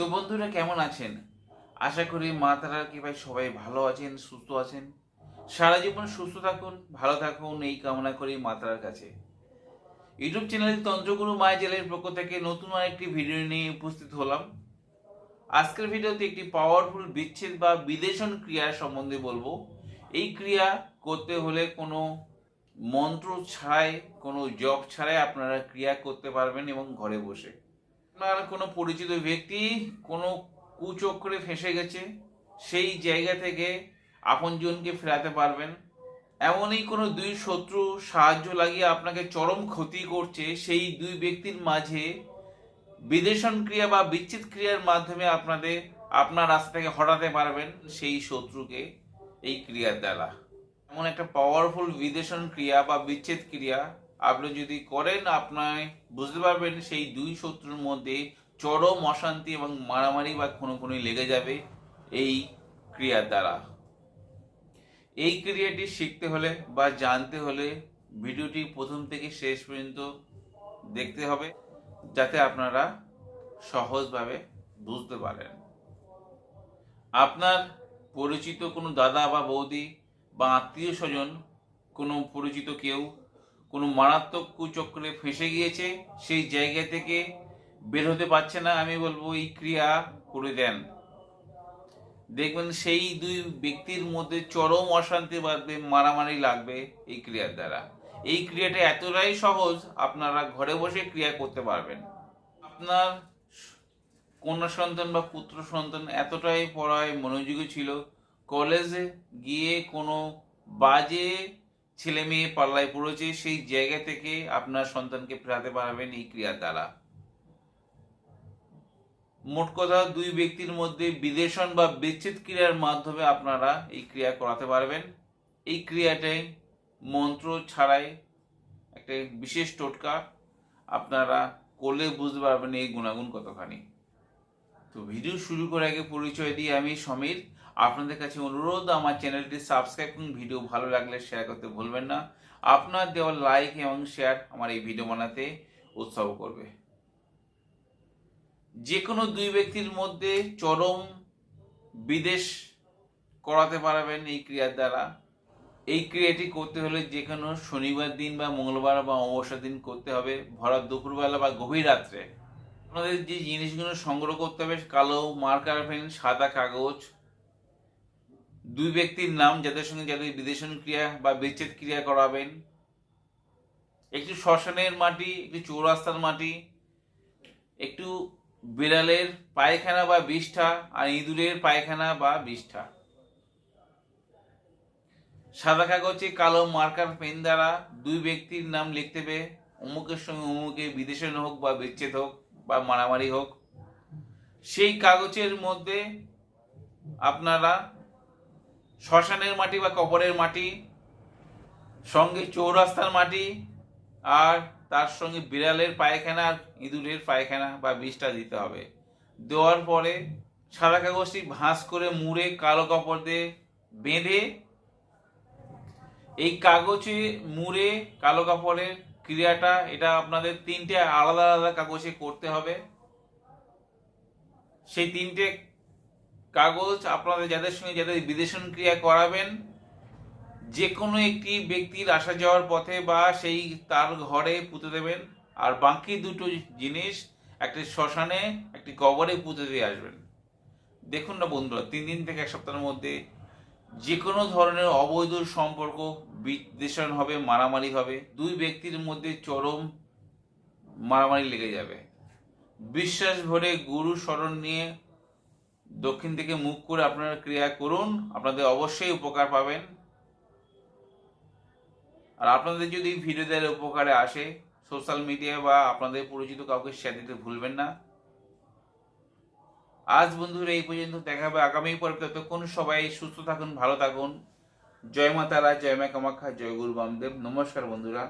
তো বন্ধুরা, কেমন আছেন? আশা করি মা তারার কৃপায় সবাই ভালো আছেন, সুস্থ আছেন। সারা জীবন সুস্থ থাকুন, ভালো থাকুন, এই কামনা করি মা তারার কাছে। ইউটিউব চ্যানেল তন্ত্রগুরু মায়া জেলের পক্ষ থেকে নতুন আরেকটি ভিডিও নিয়ে উপস্থিত হলাম। আজকের ভিডিওতে একটি পাওয়ারফুল বিচ্ছেদ বা বিদেশন ক্রিয়া সম্বন্ধে বলব। এই ক্রিয়া করতে হলে কোনো মন্ত্র ছাড়াই, কোনো জপ ছাড়াই আপনারা ক্রিয়া করতে পারবেন এবং ঘরে বসে। আপনার কোনো পরিচিত ব্যক্তি, কোনো কুচক্রে ফেসে গেছে, সেই জায়গা থেকে আপনজনকে ফেরাতে পারবেন। এমনই কোনো দুই শত্রু সাহায্য লাগিয়ে আপনাকে চরম ক্ষতি করছে, সেই দুই ব্যক্তির মাঝে বিদেশন ক্রিয়া বা বিচ্ছেদ ক্রিয়ার মাধ্যমে আপনাদের আপনার রাস্তা থেকে হটাতে পারবেন সেই শত্রুকে এই ক্রিয়ার দ্বারা। এমন একটা পাওয়ারফুল বিদেশন ক্রিয়া বা বিচ্ছেদ ক্রিয়া আপনি যদি করেন আপনার বুঝতে পারবেন সেই দুই শত্রুর মধ্যে চরম অশান্তি এবং মারামারি বা কোনো কোনো লেগে যাবে এই ক্রিয়ার দ্বারা। এই ক্রিয়াটি শিখতে হলে বা জানতে হলে ভিডিওটি প্রথম থেকে শেষ পর্যন্ত দেখতে হবে, যাতে আপনারা সহজভাবে বুঝতে পারেন। আপনার পরিচিত কোনো দাদা বা বৌদি বা আত্মীয় স্বজন, কোনো পরিচিত কেউ কোনো মারাত্মক কুচক্রে ফেঁসে গিয়েছে, সেই জায়গা থেকে বের হতে পারছে না, আমি বলব এই ক্রিয়া করে দেন। দেখবেন সেই দুই ব্যক্তির মধ্যে চরম অশান্তি বাঁধবে মারামারি লাগবে এই ক্রিয়ার দ্বারা। এই ক্রিয়াটা এতটাই সহজ, আপনারা ঘরে বসে ক্রিয়া করতে পারবেন। আপনার কন্যা সন্তান বা পুত্র সন্তান এতটাই পড়ায় মনোযোগী ছিল, কলেজে গিয়ে কোনো বাজে ছেলে মেয়ে পাল্লায় পড়েছে, সেই জায়গা থেকে আপনার সন্তানকে ফেরাতে পারবেন এই ক্রিয়ার দ্বারা। মোট কথা দুই ব্যক্তির মধ্যে বিদেশন বা বিচ্ছেদ ক্রিয়ার মাধ্যমে আপনারা এই ক্রিয়া করাতে পারবেন। এই ক্রিয়াটাই মন্ত্র ছাড়াই একটা বিশেষ টোটকা, আপনারা করলে বুঝতে পারবেন এই গুণাগুণ কতখানি। তো ভিডিও শুরু করার আগে পরিচয় দিয়ে আমি সমীর। আপনাদের কাছে অনুরোধ, আমার চ্যানেলটি সাবস্ক্রাইব করুন। ভিডিও ভালো লাগলে শেয়ার করতে ভুলবেন না। আপনার দেওয়া লাইক এবং শেয়ার আমার এই ভিডিও বানাতে উৎসাহ করবে। যে কোনো দুই ব্যক্তির মধ্যে চরম বিদেশ করাতে পারবেন এই ক্রিয়ার দ্বারা। এই ক্রিয়াটি করতে হলে যে কোনো শনিবার দিন বা মঙ্গলবার বা অমাবস্যা দিন করতে হবে। ভরা দুপুরবেলা বা গভীর রাত্রে। আপনাদের যে জিনিসগুলো সংগ্রহ করতে হবে, কালো মার্কার পেন, সাদা কাগজ, দুই ব্যক্তির নাম যাদের সঙ্গে যাদের বিদেশন ক্রিয়া বা বিচ্ছেদ ক্রিয়া করাবেন, একটু শ্মশানের মাটি, একটু চৌরাস্তার মাটি, একটু বিড়ালের পায়খানা বা বিষ্ঠা আর ইঁদুরের পায়খানা বা বিষ্ঠা। সাদা কাগজে কালো মার্কার পেন দ্বারা দুই ব্যক্তির নাম লিখতে হবে, অমুকের সঙ্গে অমুকে বিদেশে হোক বা বিচ্ছেদ হোক। বা মারামারি হোক, সেই কাগজের মধ্যে আপনারা শ্মশানের মাটি বা কবরের মাটি, সঙ্গে চৌরাস্তার মাটি আর তার সঙ্গে বিড়ালের পায়খানা আর ইঁদুরের পায়খানা বা বিষটা দিতে হবে। দেওয়ার পরে সাদা কাগজটি ভাঁজ করে মুড়ে কালো কাপড় দিয়ে বেঁধে, এই কাগজে মুড়ে কালো কাপড়ের ক্রিয়াটা এটা আপনাদের তিনটে আলাদা আলাদা কাগজে করতে হবে। সেই তিনটে কাগজ আপনাদের যাদের সঙ্গে যাদের বিদেশন ক্রিয়া করাবেন যে কোনো একটি ব্যক্তির আসা যাওয়ার পথে বা সেই তার ঘরে পুঁতে দেবেন, আর বাকি দুটো জিনিস একটি শ্মশানে, একটি কবরে পুঁতে দিয়ে আসবেন। দেখুন না বন্ধুরা, তিন দিন থেকে এক সপ্তাহের মধ্যে যে কোনো ধরনের অবৈধ সম্পর্ক বিদ্বেষণ হবে, মারামারি হবে, দুই ব্যক্তির মধ্যে চরম মারামারি লেগে যাবে। বিশ্বাস ভরে গুরু স্মরণ নিয়ে দক্ষিণ থেকে মুখ করে আপনারা ক্রিয়া করুন, আপনাদের অবশ্যই উপকার পাবেন। আর আপনাদের যদি ভিডিওদের উপকারে আসে, সোশ্যাল মিডিয়া বা আপনাদের পরিচিত কাউকে শেয়ার দিতে ভুলবেন না। আজ বন্ধুরা, এই পর্যন্ত দেখা হবে আগামী পর্বে ততক্ষণ সবাই সুস্থ থাকুন, ভালো থাকুন। জয় মাতারা জয় মা কামাখ্যা জয় গুরু বামদেব। নমস্কার বন্ধুরা।